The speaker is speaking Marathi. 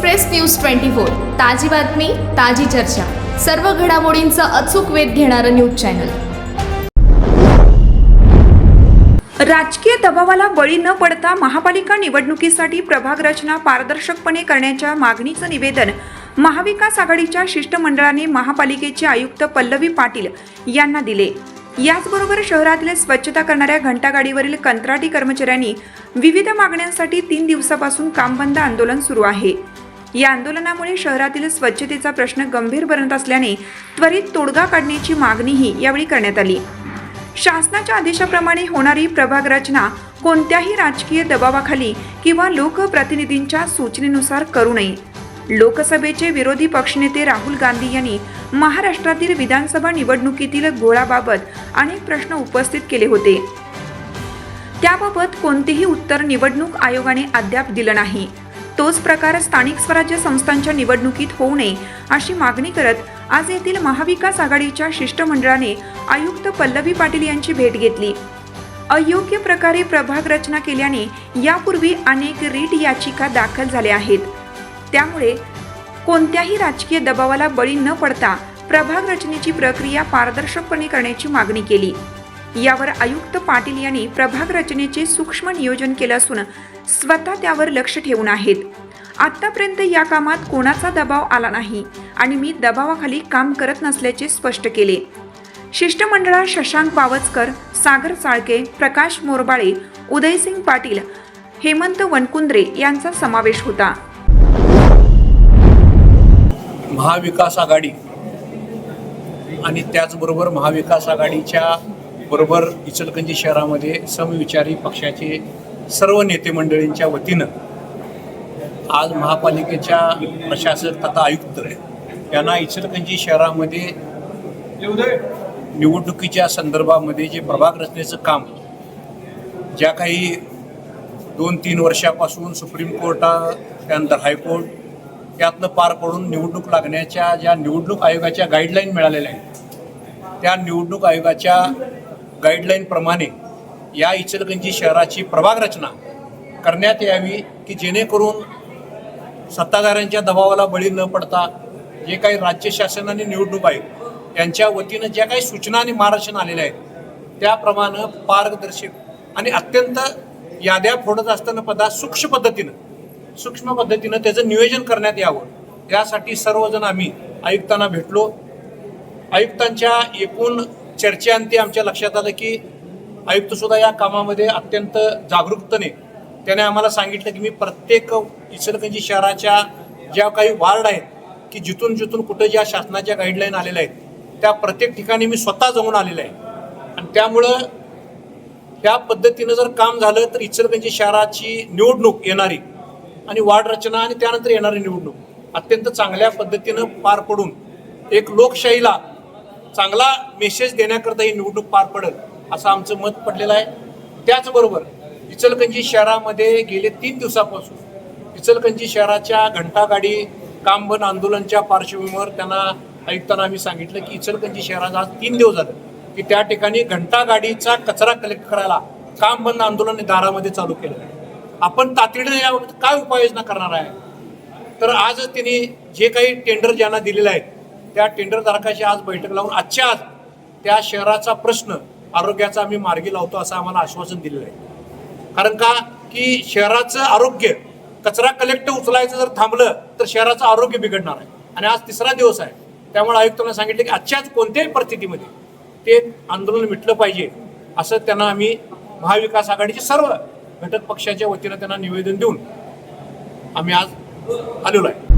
Express news twenty four. ताजी बातमी ताजी चर्चा. सर्व घडामोडींचा अचूक वेध घेणारं न्यूज चॅनल. राजकीय दबावाला बळी न पडता महापालिका निवडणुकीसाठी प्रभाग रचना पारदर्शकपणे करण्याच्या मागणीचं निवेदन महाविकास आघाडीच्या शिष्टमंडळाने महापालिकेचे आयुक्त पल्लवी पाटील यांना दिले. याचबरोबर शहरातील स्वच्छता करणाऱ्या घंटागाडीवरील कंत्राटी कर्मचाऱ्यांनी विविध मागण्यांसाठी तीन दिवसापासून कामबंद आंदोलन सुरू आहे. या आंदोलनामुळे शहरातील स्वच्छतेचा प्रश्न गंभीर बनत असल्याने त्वरित तोडगा काढण्याची मागणीही यावेळी करण्यात आली. शासनाच्या आदेशाप्रमाणे होणारी प्रभाग रचना कोणत्याही राजकीय दबावाखाली किंवा लोकप्रतिनिधींच्या सूचनेनुसार करू नये. लोकसभेचे विरोधी पक्षनेते राहुल गांधी यांनी महाराष्ट्रातील विधानसभा निवडणुकीतील घोळाबाबत अनेक प्रश्न उपस्थित केले होते. त्याबाबत कोणतेही उत्तर निवडणूक आयोगाने अद्याप दिलं नाही. तोच प्रकार स्थानिक स्वराज्य संस्थांच्या निवडणुकीत होऊ नये अशी मागणी करत आज येथील महाविकास आघाडीच्या शिष्टमंडळाने आयुक्त पल्लवी पाटील यांची भेट घेतली. अयोग्य प्रकारे प्रभाग रचना केल्याने यापूर्वी अनेक रीट याचिका दाखल झाल्या आहेत. त्यामुळे कोणत्याही राजकीय दबावाला बळी न पडता प्रभाग रचनेची प्रक्रिया पारदर्शकपणे करण्याची मागणी केली. यावर आयुक्त पाटील यांनी प्रभाग रचनेचे सूक्ष्म नियोजन केलं असून स्वतः त्यावर लक्ष ठेवून आहेत. आतापर्यंत या कामात कोणाचा दबाव आला नाही आणि मी दबावाखाली काम करत नसल्याचे स्पष्ट केले. शिष्टमंडळात शशांक पावचकर सागर चाळके प्रकाश मोरबाळे उदयसिंग पाटील हेमंत वनकुंद्रे यांचा समावेश होता. महाविकास आघाडी आणि त्याचबरोबर महाविकास आघाडीच्या बरोबर इचलकंजी शहरामध्ये समविचारी पक्षाचे सर्व नेते मंडळींच्या वतीनं आज महापालिकेच्या प्रशासक तथा आयुक्त यांना इचलकंजी शहरामध्ये निवडणुकीच्या संदर्भामध्ये जे प्रभाग रचनेचं काम ज्या काही दोन तीन वर्षापासून सुप्रीम कोर्टा त्यानंतर हायकोर्ट त्यातनं पार पडून निवडणूक लागण्याच्या ज्या निवडणूक आयोगाच्या गाईडलाईन मिळालेल्या आहेत त्या निवडणूक आयोगाच्या गाईडलाईनप्रमाणे या इचलगंजी शहराची प्रभाग रचना करण्यात यावी की जेणेकरून सत्ताधाऱ्यांच्या दबावाला बळी न पडता जे काही राज्य शासनाने निवडणूक आयोग यांच्या वतीनं ज्या काही सूचना आणि मार्गदर्शन आलेल्या आहेत त्याप्रमाणे पारदर्शक आणि अत्यंत याद्या फोडत असताना पदा सूक्ष्म पद्धतीनं सूक्ष्म पद्धतीनं त्याचं नियोजन करण्यात यावं. यासाठी सर्वजण आम्ही आयुक्तांना भेटलो. आयुक्तांच्या एकूण चर्चेअंती आमच्या लक्षात आलं की आयुक्त सुद्धा या कामामध्ये अत्यंत जागरूकतेने त्याने आम्हाला सांगितलं की मी प्रत्येक इचलकंजी शहराच्या ज्या काही वार्ड आहेत की जिथून जिथून कुठं ज्या शासनाच्या गाईडलाईन आलेल्या आहेत त्या प्रत्येक ठिकाणी मी स्वतः जाऊन आलेलो आहे. आणि त्यामुळं त्या पद्धतीनं जर काम झालं तर इचलकंजी शहराची निवडणूक येणारी आणि वार्ड रचना आणि त्यानंतर येणारी निवडणूक अत्यंत चांगल्या पद्धतीनं पार पडून एक लोकशाहीला चांगला मेसेज देण्याकरता ही निवडणूक पार पडेल असं आमचं मत पडलेलं आहे. त्याचबरोबर इचलकंजी शहरामध्ये गेले तीन दिवसापासून इचलकंजी शहराच्या घंटागाडी कामबन आंदोलनच्या पार्श्वभूमीवर त्यांना आयुक्तांना आम्ही सांगितलं की इचलकंजी शहरात आज तीन दिवस झाले की त्या ठिकाणी घंटागाडीचा कचरा कलेक्ट करायला काम बंद आंदोलन दारामध्ये चालू केलं. आहे आपण तातडीने याबाबत काय उपाययोजना करणार आहे? तर आज त्यांनी जे काही टेंडर ज्यांना दिलेले आहेत त्या टेंडरधारकाशी आज बैठक लावून आजच्या आज त्या शहराचा प्रश्न आरोग्याचा आम्ही मार्गी लावतो असं आम्हाला आश्वासन दिलेलं आहे. कारण का? की शहराचं आरोग्य कचरा कलेक्ट उचलायचं जर थांबलं तर शहराचं आरोग्य बिघडणार आहे. आणि आज तिसरा दिवस आहे. त्यामुळे आयुक्तांना सांगितलं की आजच्याच कोणत्याही परिस्थितीमध्ये ते आंदोलन मिटलं पाहिजे असं त्यांना आम्ही महाविकास आघाडीचे सर्व घटक पक्षाच्या वतीनं त्यांना निवेदन देऊन आम्ही आज आलेलो आहे.